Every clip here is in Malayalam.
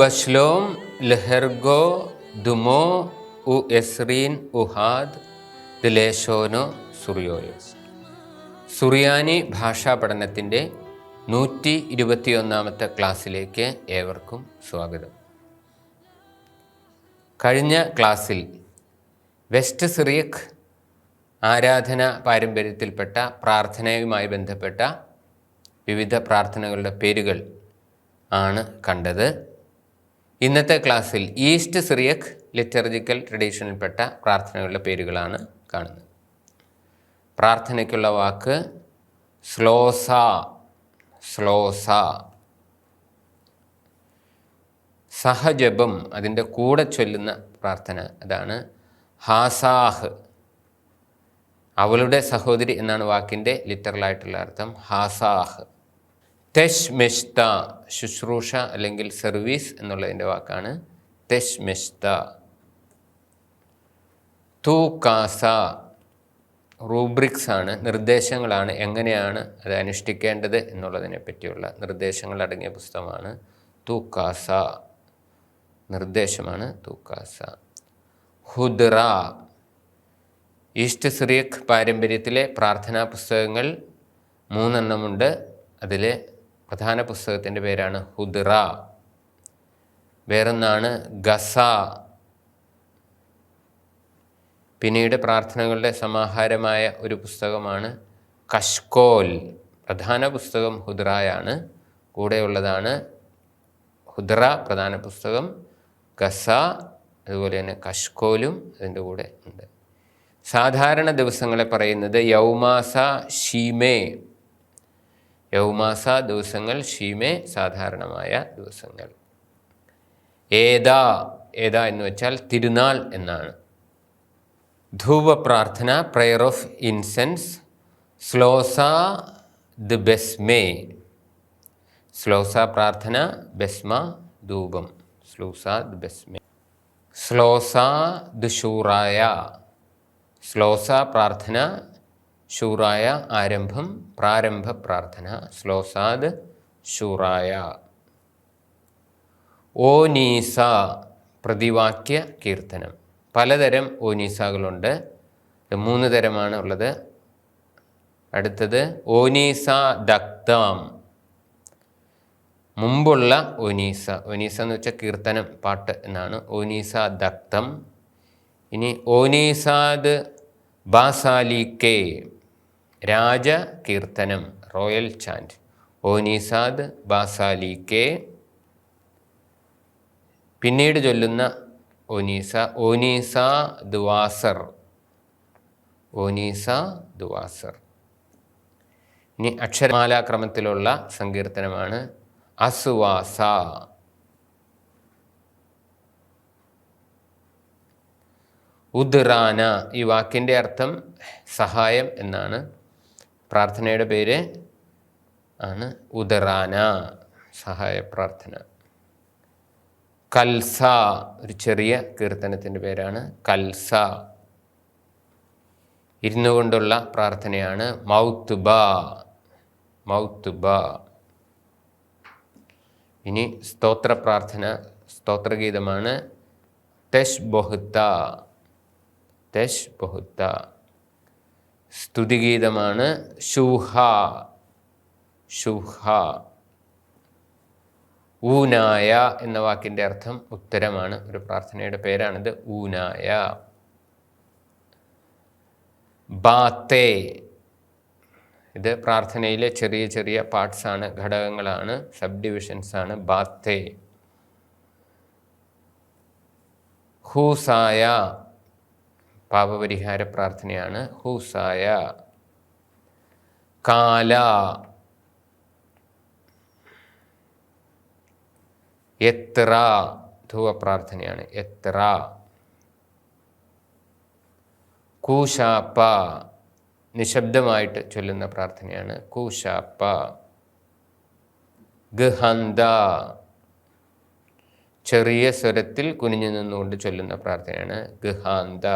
ബഷ്ലോം ലഹർഗോ ദുമോ ഉ എസ്രീൻ ഉഹാദ് ദിലേശോനോ സുറിയോയോ. സുറിയാനി ഭാഷാ പഠനത്തിന്റെ നൂറ്റി ഇരുപത്തിയൊന്നാമത്തെ ക്ലാസ്സിലേക്ക് ഏവർക്കും സ്വാഗതം. കഴിഞ്ഞ ക്ലാസ്സിൽ വെസ്റ്റ് സിറിയക് ആരാധന പാരമ്പര്യത്തിൽപ്പെട്ട പ്രാർത്ഥനയുമായി ബന്ധപ്പെട്ട വിവിധ പ്രാർത്ഥനകളുടെ പേരുകൾ ആണ് കണ്ടത്. ഇന്നത്തെ ക്ലാസ്സിൽ ഈസ്റ്റ് സിറിയക് ലിറ്റർജിക്കൽ ട്രഡീഷനിൽപ്പെട്ട പ്രാർത്ഥനകളുടെ പേരുകളാണ് കാണുന്നത്. പ്രാർത്ഥനയ്ക്കുള്ള വാക്ക് സ്ലോസ സ്ലോസ സഹജപം അതിന്റെ കൂടെ ചൊല്ലുന്ന പ്രാർത്ഥന അതാണ് ഹാസാഹ്. അവളുടെ സഹോദരി എന്നാണ് വാക്കിന്റെ ലിറ്ററലായിട്ടുള്ള അർത്ഥം ഹാസാഹ്. തെഷ് മെഷ്ത ശുശ്രൂഷ അല്ലെങ്കിൽ സർവീസ് എന്നുള്ളതിന്റെ വാക്കാണ് തെഷ് മെഷ്ത തൂ കാസ റൂബ്രിക്സ് ആണ് നിർദ്ദേശങ്ങളാണ് എങ്ങനെയാണ് അത് അനുഷ്ഠിക്കേണ്ടത് എന്നുള്ളതിനെ പറ്റിയുള്ള നിർദ്ദേശങ്ങൾ അടങ്ങിയ പുസ്തകമാണ് തൂക്കാസ. നിർദ്ദേശമാണ് തൂക്കാസ. ഹുദ്റ ഈസ്റ്റ് സിറിയക് പാരമ്പര്യത്തിലെ പ്രാർത്ഥനാ പുസ്തകങ്ങൾ മൂന്നെണ്ണമുണ്ട്. അതിലെ പ്രധാന പുസ്തകത്തിന്റെ പേരാണ് ഹുദ്റ. വേറൊന്നാണ് ഗസ. പിന്നീട് പ്രാർത്ഥനകളുടെ സമാഹാരമായ ഒരു പുസ്തകമാണ് കഷ്കോൽ. പ്രധാന പുസ്തകം ഹുദ്റയാണ്. കൂടെയുള്ളതാണ് ഹുദ്റ പ്രധാന പുസ്തകം ഗസ അതുപോലെ തന്നെ കഷ്കോലും അതിന്റെ കൂടെ ഉണ്ട്. സാധാരണ ദിവസങ്ങളെ പറയുന്നത് യൗമാസ ഷീമേ യൗമാസ ദിവസങ്ങൾ ഷീമേ സാധാരണമായ ദിവസങ്ങൾ. ഏതാ ഏതാ എന്ന് വെച്ചാൽ തിരുനാൾ എന്നാണ്. ധൂപ പ്രാർത്ഥന പ്രെയർ ഓഫ് ഇൻസെൻസ് സ്ലോസ ദ ബെസ്മേ സ്ലോസ പ്രാർത്ഥന ബെസ്മ ധൂപം. സ്ലൂസ ദ ബെസ്മേ സ്ലോസ ദുഷൂറായ സ്ലോസ പ്രാർത്ഥന ഷൂറായ ആരംഭം പ്രാരംഭ പ്രാർത്ഥന ശ്ലോസാദ് ഷൂറായ ഓനീസ പ്രതിവാക്യ കീർത്തനം. പലതരം ഓനീസകളുണ്ട്. മൂന്ന് തരമാണ് ഉള്ളത്. അടുത്തത് ഓനീസ ദക്താം. മുമ്പുള്ള ഒനീസ ഒനീസ എന്ന് വെച്ചാൽ കീർത്തനം പാട്ട് എന്നാണ്. ഓനീസ ദക്തം. ഇനി ഓനീസാദ് ബാസാലി രാജ കീർത്തനം റോയൽ ചാന്റ് ഓനീസാദ് ബാസാലി കെ പിന്നീട് ചൊല്ലുന്ന ഓനീസ ഓനീസ ദുവാസർ. ഓനീസ ദുവാസർ. ഇനി അക്ഷരമാലാക്രമത്തിലുള്ള സങ്കീർത്തനമാണ് അസുവാസ. ഉദ്റാന ഈ വാക്കിന്റെ അർത്ഥം സഹായം എന്നാണ്. പ്രാർത്ഥനയുടെ പേര് ആണ് ഉദറാന സഹായ പ്രാർത്ഥന കൽസ ഒരു ചെറിയ കീർത്തനത്തിന്റെ പേരാണ് കൽസ. ഇരുന്നു കൊണ്ടുള്ള പ്രാർത്ഥനയാണ് മൗത്തുബ മൗത്തുബ. ഇനി സ്തോത്ര പ്രാർത്ഥന സ്തോത്രഗീതമാണ് തെഷ് ബൊഹുത്ത തെഷ് ബൊഹുത്ത സ്തുതിഗീതമാണ് ശുഹ. ശുഹ. ഊനായ എന്ന വാക്കിന്റെ അർത്ഥം ഉത്തരമാണ്. ഒരു പ്രാർത്ഥനയുടെ പേരാണിത്. ഊനായ. ബാത്തേ. ഇത് പ്രാർത്ഥനയിലെ ചെറിയ ചെറിയ പാർട്സാണ് ഘടകങ്ങളാണ് സബ് ഡിവിഷൻസ് ആണ്. ബാത്തേ. ഹൂസായ. പാപപരിഹാര പ്രാർത്ഥനയാണ്. ഹൂസായ. കാല. എത്ര. ധൂവ പ്രാർത്ഥനയാണ്. എത്ര. കൂശാപ്പ. നിശബ്ദമായിട്ട് ചൊല്ലുന്ന പ്രാർത്ഥനയാണ്. കൂശാപ്പ. ഗഹന്ത. ചെറിയ സ്വരത്തിൽ കുനിഞ്ഞു നിന്നുകൊണ്ട് ചൊല്ലുന്ന പ്രാർത്ഥനയാണ്. ഗഹാന്ത.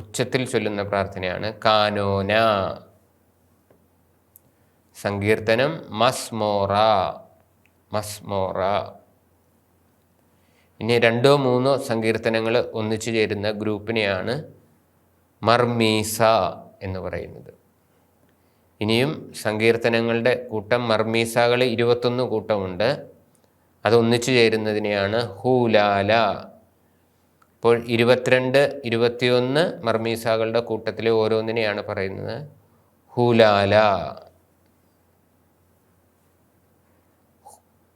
ഉച്ചത്തിൽ ചൊല്ലുന്ന പ്രാർത്ഥനയാണ്. കാനോന. സങ്കീർത്തനം മസ്മോറ. മസ്മോറ. ഇനി രണ്ടോ മൂന്നോ സങ്കീർത്തനങ്ങൾ ഒന്നിച്ചു ചേരുന്ന ഗ്രൂപ്പിനെയാണ് മർമീസ എന്ന് പറയുന്നത്. ഇനിയും സങ്കീർത്തനങ്ങളുടെ കൂട്ടം മർമീസകൾ ഇരുപത്തൊന്ന് കൂട്ടമുണ്ട്. അത് ഒന്നിച്ചു ചേരുന്നതിനെയാണ് ഹൂലാല. ഇപ്പോൾ ഇരുപത്തിരണ്ട് ഇരുപത്തിയൊന്ന് മർമീസകളുടെ കൂട്ടത്തിലെ ഓരോന്നിനെയാണ് പറയുന്നത്. ഹൂലാല.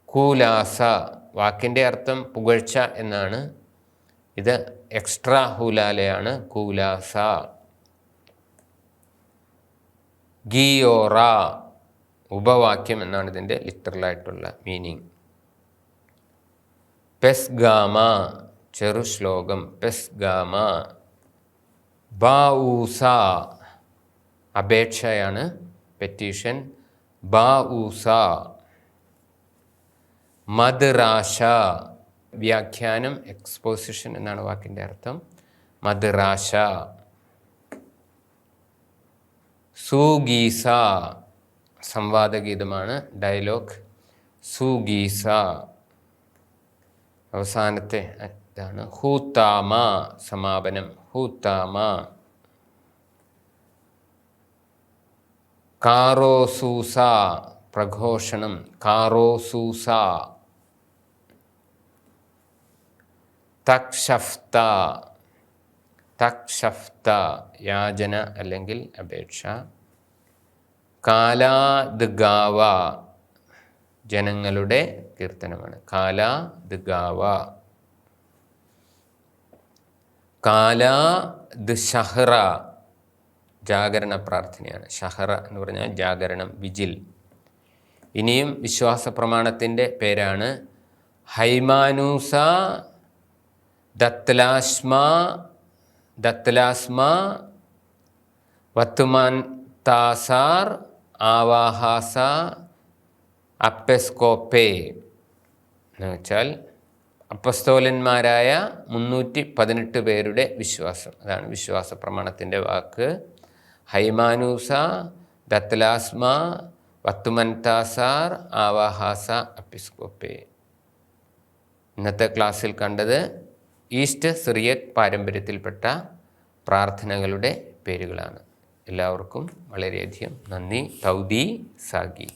കൂലാസ വാക്കിന്റെ അർത്ഥം പുകഴ്ച എന്നാണ്. ഇത് എക്സ്ട്രാ ഹൂലാലയാണ്. കൂലാസ ഗിയോറ. ഉപവാക്യം എന്നാണ് ഇതിന്റെ ലിറ്ററലായിട്ടുള്ള മീനിങ്. പെസ്ഗാമ. ചെറു ശ്ലോകം. പെസ്ഗാമ ബാഊസ. അപേക്ഷയാണ് പെറ്റീഷൻ. ബാഊസ. മദ്രാശ. വ്യാഖ്യാനം എക്സ്പോസിഷൻ എന്നാണ് വാക്കിന്റെ അർത്ഥം. മദ്രാശ. സൂഗീസ. സംവാദഗീതമാണ് ഡയലോഗ് സൂഗീസ. അവസാനത്തെ ഇതാണ്. ഹൂത്താമ സമാപനം. ഹൂത്താമ കാറോസൂസ പ്രഘോഷണം. കാറോസൂസ. തക്ഷഫ്ത. തക്ഷഫ്ത. യാചന അല്ലെങ്കിൽ അപേക്ഷ. കാലാദ് ഗാവ ജനങ്ങളുടെ കീർത്തനമാണ്. കാലാദ്ഗാവ കാലാദ് ഷഹ്റ ജാഗരണ പ്രാർത്ഥനയാണ്. ഷഹറ എന്ന് പറഞ്ഞാൽ ജാഗരണം വിജിൽ. ഇനിയും വിശ്വാസ പ്രമാണത്തിന്റെ പേരാണ് ഹൈമാനൂസ ദത്ലാസ്മ ദത്ലാസ്മ വത്തുമാൻ താസാർ ആവാഹാസ അപ്പെസ്കോപ്പേ എന്ന് വെച്ചാൽ അപ്പസ്തോലന്മാരായ മുന്നൂറ്റി പതിനെട്ട് പേരുടെ വിശ്വാസം. അതാണ് വിശ്വാസ പ്രമാണത്തിന്റെ വാക്ക്. ഹൈമാനൂസ ദത്തലാസ്മ വത്തുമൻതാസാർ ആവാഹാസ അപ്പിസ്കോപ്പേ. ഇന്നത്തെ ക്ലാസ്സിൽ കണ്ടത് ഈസ്റ്റ് സിറിയക് പാരമ്പര്യത്തിൽപ്പെട്ട പ്രാർത്ഥനകളുടെ പേരുകളാണ്. എല്ലാവർക്കും വളരെയധികം നന്ദി തൗദി സാഗി.